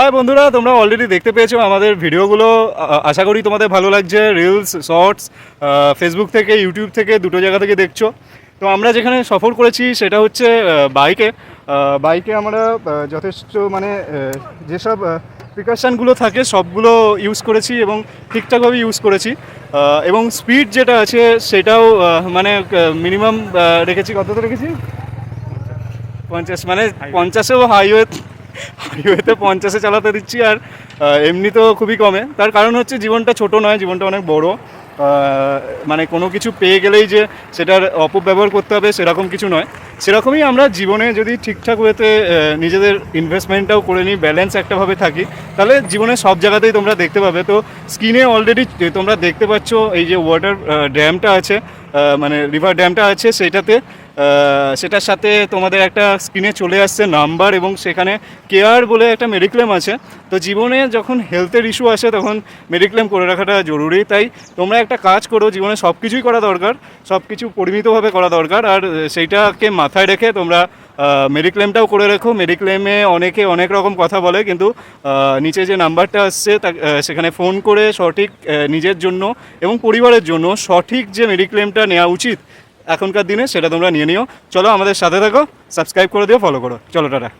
High বন্ধুরা তোমরা already দেখতে পেয়েছ আমাদের ভিডিওগুলো। আশা করি তোমাদের ভালো লাগছে। রিলস শর্টস ফেসবুক থেকে ইউটিউব থেকে দুটো জায়গা থেকে দেখছ। তো আমরা যেখানে সফর করেছি সেটা হচ্ছে বাইকে বাইকে আমরা যথেষ্ট মানে যেসব প্রিকশনগুলো থাকে সবগুলো ইউজ করেছি এবং ঠিকঠাকভাবে ইউজ করেছি। এবং স্পিড যেটা আছে সেটাও মানে মিনিমাম রেখেছি। কতটা রেখেছি? পঞ্চাশ। মানে পঞ্চাশেও হাইওয়ে হাইওয়েতে পঞ্চাশে চালাতে দিচ্ছি আর এমনি তো খুবই কমে। তার কারণ হচ্ছে জীবনটা ছোট নয় জীবনটা অনেক বড়। মানে কোনো কিছু পেয়ে গেলেই যে সেটার অপব্যবহার করতে হবে সেরকম কিছু নয়। সেরকমই আমরা জীবনে যদি ঠিকঠাক আহ, নিজেদের ইনভেস্টমেন্টটাও করে নিই ব্যালেন্স একটাভাবে থাকি তাহলে জীবনে সব জায়গাতেই তোমরা দেখতে পাবে। তো স্ক্রিনে অলরেডি তোমরা দেখতে পাচ্ছ এই যে ওয়াটার ড্যামটা আছে মানে রিভার ড্যামটা আছে সেটাতে সেটার সাথে তোমাদের একটা স্ক্রিনে চলে আসছে নাম্বার এবং সেখানে কেয়ার বলে একটা মেডিক্লেম আছে। তো জীবনে যখন হেলথের ইস্যু আসে তখন মেডিক্লেম করে রাখাটা জরুরি। তাই তোমরা একটা কাজ করো, জীবনে সব কিছুই করা দরকার সব কিছু পরিমিতভাবে করা দরকার, আর সেইটাকে মাথায় রেখে তোমরা মেডিক্লেমটাও করে রেখো। মেডিক্লেমে অনেকে অনেক রকম কথা বলে, কিন্তু নিচে যে নাম্বারটা আসছে, তা সেখানে ফোন করে সঠিক নিজের জন্য এবং পরিবারের জন্য সঠিক যে মেডিক্লেমটা নেওয়া উচিত এখনকার দিনে, সেটা তোমরা নিয়ে নিও। চলো আমাদের সাথে থাকো সাবস্ক্রাইব করে দিও ফলো করো। চলো, টাটা।